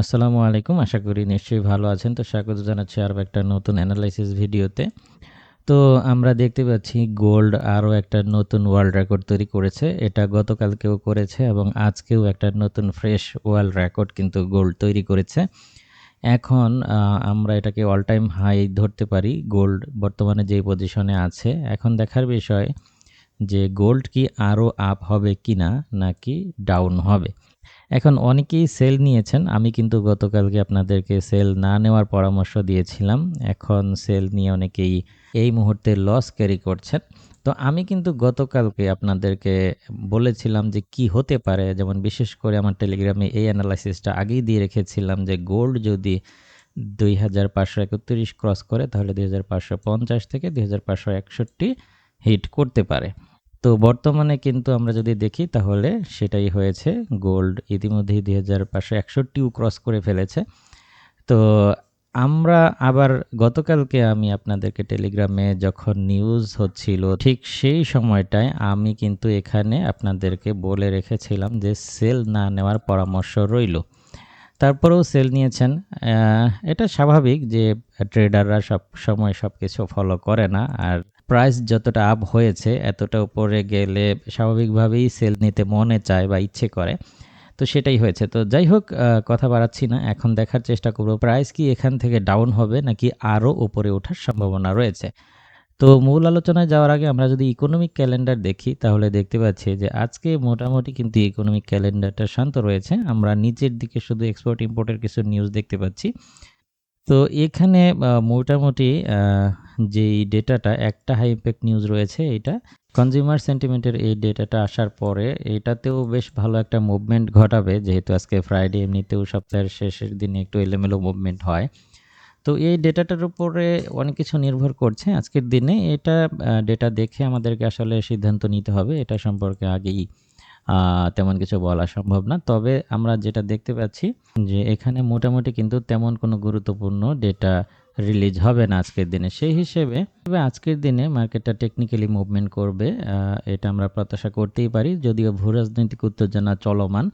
আসসালামু আলাইকুম, আশা করি নিশ্চয়ই ভালো আছেন। তো স্বাগত জানাচ্ছি আরও একটা নতুন অ্যানালাইসিস ভিডিওতে তো আমরা দেখতে পাচ্ছি গোল্ড আরও একটা নতুন ওয়ার্ল্ড রেকর্ড তৈরি করেছে। এটা গতকালকেও করেছে এবং আজকেও একটা নতুন ফ্রেশ ওয়ার্ল্ড রেকর্ড কিন্তু গোল্ড তৈরি করেছে। এখন আমরা এটাকে অল টাইম হাই ধরতে পারি। গোল্ড বর্তমানে যেই পজিশনে আছে, এখন দেখার বিষয় যে গোল্ড কি আরও আপ হবে কি না নাকি ডাউন হবে। এখন অনেকেই সেল নিয়েছেন। আমি কিন্তু গতকালকে আপনাদেরকে সেল না নেওয়ার পরামর্শ দিয়েছিলাম। এখন সেল নিয়ে অনেকেই এই মুহূর্তে লস ক্যারি করছেন। তো আমি কিন্তু গতকালকে আপনাদেরকে বলেছিলাম যে কি হতে পারে। যেমন বিশেষ করে আমার টেলিগ্রামে এই অ্যানালাইসিসটা আগেই দিয়ে রেখেছিলাম যে গোল্ড যদি দুই হাজার পাঁচশো একত্রিশ ক্রস করে তাহলে দুই হাজার পাঁচশো পঞ্চাশ থেকে দুই হাজার পাঁচশো একষট্টি হিট করতে পারে। তো বর্তমানে কিন্তু আমরা যদি দেখি তাহলে সেটাই হয়েছে। গোল্ড ইতিমধ্যেই দুই হাজার পাঁচশো একষট্টিও ক্রস করে ফেলেছে। তো আমরা আবার গতকালকে আমি আপনাদেরকে টেলিগ্রামে যখন নিউজ হচ্ছিল, ঠিক সেই সময়টায় আমি কিন্তু এখানে আপনাদেরকে বলে রেখেছিলাম যে সেল না নেওয়ার পরামর্শ রইল। তারপরেও সেল নিয়েছেন। এটা স্বাভাবিক যে ট্রেডাররা সব সময় সব কিছু ফলো করে না, আর প্রাইস যতটা আপ হয়েছে, এতটা উপরে গেলে স্বাভাবিকভাবেই সেল নিতে মনে চায় বা ইচ্ছে করে। তো সেটাই হয়েছে। তো যাই হোক কথা বাড়াচ্ছি না। এখন দেখার চেষ্টা করব প্রাইস কি এখান থেকে ডাউন হবে নাকি আরও উপরে ওঠার সম্ভাবনা রয়েছে? তো মূল আলোচনায় যাওয়ার আগে আমরা যদি ইকোনমিক ক্যালেন্ডার দেখি, তাহলে দেখতে পাচ্ছি যে আজকে মোটামুটি কিন্তু ইকোনমিক ক্যালেন্ডারটা শান্ত রয়েছে। আমরা নিচের দিকে শুধু এক্সপোর্ট ইম্পোর্টের কিছু নিউজ দেখতে পাচ্ছি। তো এখানে মোটামুটি যেই ডেটাটা, একটা হাই ইম্প্যাক্ট নিউজ রয়েছে এটা কনজিউমার সেন্টিমেন্টের এই ডেটাটা আসার পরে এটাতেও বেশ ভালো একটা মুভমেন্ট ঘটাবে, যেহেতু আজকে ফ্রাইডে এমনিতেও সপ্তাহের শেষের দিনে একটু এলোমেলো মুভমেন্ট হয়। তো এই ডেটাটার উপরে অনেক কিছু নির্ভর করছে আজকের দিনে, এটা ডেটা দেখে আমাদেরকে আসলে সিদ্ধান্ত নিতে হবে, এটা সম্পর্কে আগেই। তেমন কিছু বলা সম্ভব না। তবে আমরা যেটা দেখতে পাচ্ছি যে এখানে মোটামুটি কিন্তু তেমন কোনো গুরুত্বপূর্ণ ডেটা রিলিজ হবে না আজকের দিনে। সেই হিসেবে আজকের দিনে মার্কেটটা টেকনিক্যালি মুভমেন্ট করবে এটা আমরা প্রত্যাশা করতেই পারি। যদিও ভূ রাজনৈতিক উত্তেজনা চলমান।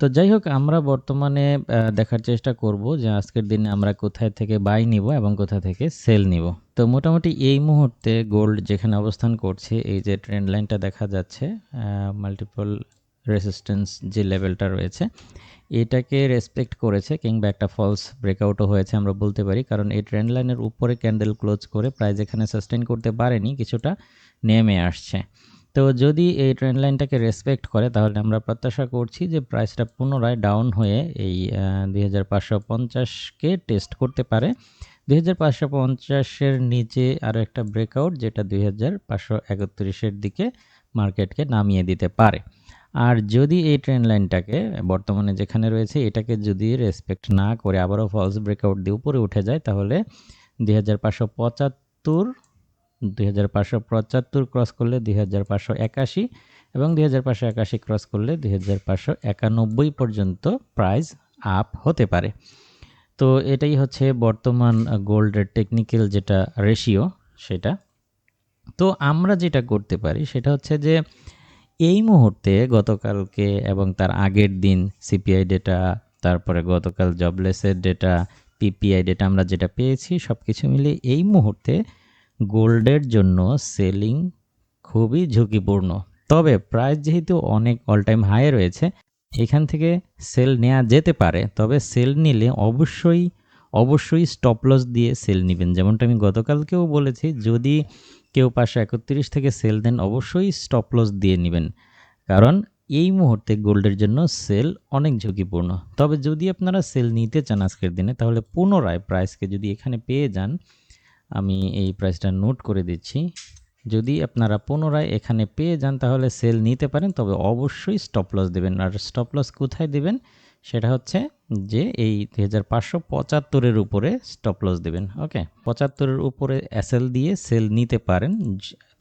তো যাই হোক, আমরা বর্তমানে দেখার চেষ্টা করব যে আজকের দিনে আমরা কোথায় থেকে বাই নিব এবং কোথা থেকে সেল নিব। তো মোটামুটি এই মুহূর্তে গোল্ড যেখানে অবস্থান করছে, এই যে ট্রেন্ড লাইনটা দেখা যাচ্ছে মাল্টিপল রেসিস্ট্যান্স যে লেভেলটা রয়েছে, এটাকে রেসপেক্ট করেছে কিংবা একটা ফলস ব্রেকআউটও হয়েছে আমরা বলতে পারি। কারণ এই ট্রেন্ড লাইনের উপরে ক্যান্ডেল ক্লোজ করে প্রায় যেখানে সাস্টেন করতে পারেনি, কিছুটা নেমে আসছে। তো যদি এই ট্রেন্ড লাইনটাকে রেসপেক্ট করে, তাহলে আমরা প্রত্যাশা করছি যে প্রাইসটা পুনরায় ডাউন হয়ে এই দুই পঞ্চাশকে টেস্ট করতে পারে। দুই হাজার পাঁচশো পঞ্চাশের নিচে আরও একটা ব্রেকআউট যেটা দুই হাজার পাঁচশো একত্রিশের দিকে মার্কেটকে নামিয়ে দিতে পারে। আর যদি এই ট্রেন লাইনটাকে বর্তমানে যেখানে রয়েছে এটাকে যদি রেসপেক্ট না করে আবারও ফলস ব্রেকআউট দিয়ে উপরে উঠে যায়, তাহলে দুই হাজার পাঁচশো পঁচাত্তর হাজার পাঁচশো পঁচাত্তর ক্রস করলে দুই হাজার পাঁচশো একাশি এবং দুই হাজার পাঁচশো একাশি ক্রস করলে দুই হাজার পাঁচশো একানব্বই পর্যন্ত প্রাইস আপ হতে পারে। তো এটাই হচ্ছে বর্তমান গোল্ডের টেকনিক্যাল যেটা রেশিও সেটা। তো আমরা যেটা করতে পারি সেটা হচ্ছে যে, এই মুহূর্তে গতকালকে এবং তার আগের দিন সিপিআই ডেটা তারপরে গতকাল জবলেসের ডেটা পিপিআই ডেটা আমরা যেটা পেয়েছি সব কিছু মিলে এই মুহূর্তে গোল্ডের জন্য সেলিং খুবই ঝুঁকিপূর্ণ। তবে প্রাইস যেহেতু অনেক অল টাইম হাই রয়েছে এখান থেকে সেল নেওয়া যেতে পারে, তবে সেল নিলে অবশ্যই অবশ্যই স্টপ লস দিয়ে সেল নেবেন। যেমনটা আমি গতকালকেও বলেছি, যদি কেউ পাঁচশো একত্রিশ থেকে সেল দেন, অবশ্যই স্টপ লস দিয়ে নেবেন। কারণ এই মুহূর্তে গোল্ডের জন্য সেল অনেক ঝুঁকিপূর্ণ। তবে যদি আপনারা সেল নিতে চান আজকের দিনে, তাহলে পুনরায় প্রাইসকে যদি এখানে পেয়ে যান, আমি এই প্রাইসটা নোট করে দিচ্ছি। যদি আপনারা পুনরায় এখানে পেয়ে যান, তাহলে সেল নিতে পারেন, তবে অবশ্যই স্টপ লস দেবেন। আর স্টপ লস কোথায় দেবেন? সেটা হচ্ছে যে এই দুই হাজার পাঁচশো পঁচাত্তরের উপরে স্টপ লস দেবেন ওকে পঁচাত্তরের উপরে এসএল দিয়ে সেল নিতে পারেন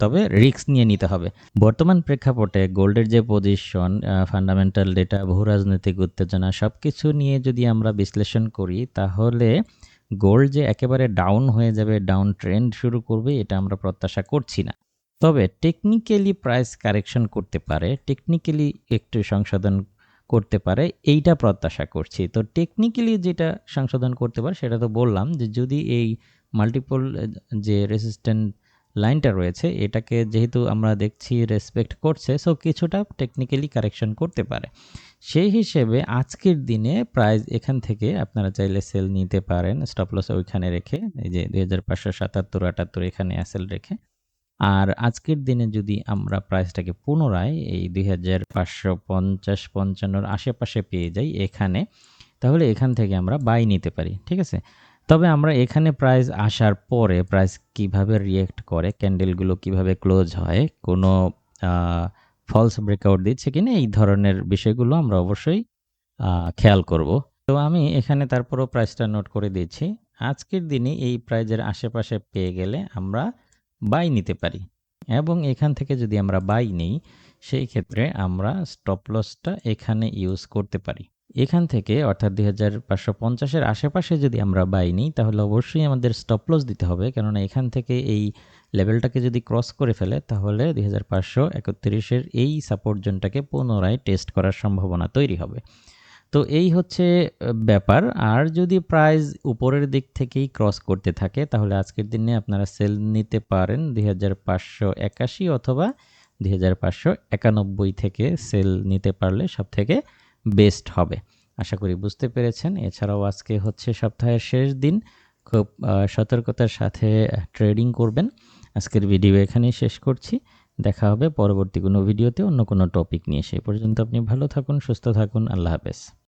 তবে রিস্ক নিয়ে নিতে হবে। বর্তমান প্রেক্ষাপটে গোল্ডের যে পজিশন ফান্ডামেন্টাল ডেটা ভূ রাজনৈতিক উত্তেজনা সব কিছু নিয়ে যদি আমরা বিশ্লেষণ করি, তাহলে গোল্ড যে একেবারে ডাউন হয়ে যাবে ডাউন ট্রেন্ড শুরু করবে, এটা আমরা প্রত্যাশা করছি না। তবে টেকনিক্যালি প্রাইস কারেকশন করতে পারে টেকনিক্যালি একটু সংশোধন করতে পারে, এইটা প্রত্যাশা করছি। তো টেকনিক্যালি যেটা সংশোধন করতে পারে, সেটা তো বললাম যে যদি এই মাল্টিপল যে রেসিস্ট্যান্ট লাইনটা রয়েছে, এটাকে যেহেতু আমরা দেখছি রেসপেক্ট করছে সো কিছুটা টেকনিক্যালি কারেকশন করতে পারে। সেই হিসেবে আজকের দিনে প্রাইস এখান থেকে আপনারা চাইলে সেল নিতে পারেন স্টপ লস ওইখানে রেখে, এই যে দুই হাজার পাঁচশো সাতাত্তর, আটাত্তর এখানে অ্যাসেল রেখে। আর আজকের দিনে যদি আমরা প্রাইসটাকে পুনরায় এই দুই হাজার পাঁচশো পঞ্চাশ পঞ্চান্নর আশেপাশে পেয়ে যাই এখানে, তাহলে এখান থেকে আমরা বাই নিতে পারি, ঠিক আছে? তবে আমরা এখানে প্রাইস আসার পরে প্রাইস কীভাবে রিয়েক্ট করে ক্যান্ডেলগুলো কীভাবে ক্লোজ হয়, কোনো ফলস ব্রেকআউট দিচ্ছে কি না এই ধরনের বিষয়গুলো আমরা অবশ্যই খেয়াল করব। তো আমি এখানে তারপরও প্রাইসটা নোট করে দিচ্ছি। আজকের দিনে এই প্রাইজের আশেপাশে পেয়ে গেলে আমরা বাই নিতে পারি। এবং এখান থেকে যদি আমরা বাই নিই, সেই ক্ষেত্রে আমরা স্টপ লসটা এখানে ইউজ করতে পারি। এখান থেকে, অর্থাৎ দুই হাজার পাঁচশো পঞ্চাশের আশেপাশে যদি আমরা বাই নিই, তাহলে অবশ্যই আমাদের স্টপ লস দিতে হবে। কেননা এখান থেকে এই লেভেলটাকে যদি ক্রস করে ফেলে, তাহলে দুই হাজার পাঁচশো একত্রিশের এই সাপোর্ট জোনটাকে পুনরায় টেস্ট করার সম্ভাবনা তৈরি হবে। তো এই হচ্ছে ব্যাপার। আর যদি প্রাইস উপরের দিক থেকেই ক্রস করতে থাকে, তাহলে আজকের দিনে আপনারা সেল নিতে পারেন দুই হাজার পাঁচশো একাশি অথবা দুই হাজার পাঁচশো একানব্বই থেকে সেল নিতে পারলে সব থেকে বেস্ট হবে। আশা করি বুঝতে পেরেছেন। এছাড়াও আজকে হচ্ছে সপ্তাহের শেষ দিন। খুব সতর্কতার সাথে ট্রেডিং করবেন। আজকের ভিডিও এখানেই শেষ করছি। দেখা হবে পরবর্তী কোনো ভিডিওতে অন্য কোনো টপিক নিয়ে। সেই পর্যন্ত আপনি ভালো থাকুন, সুস্থ থাকুন। আল্লাহ হাফেজ।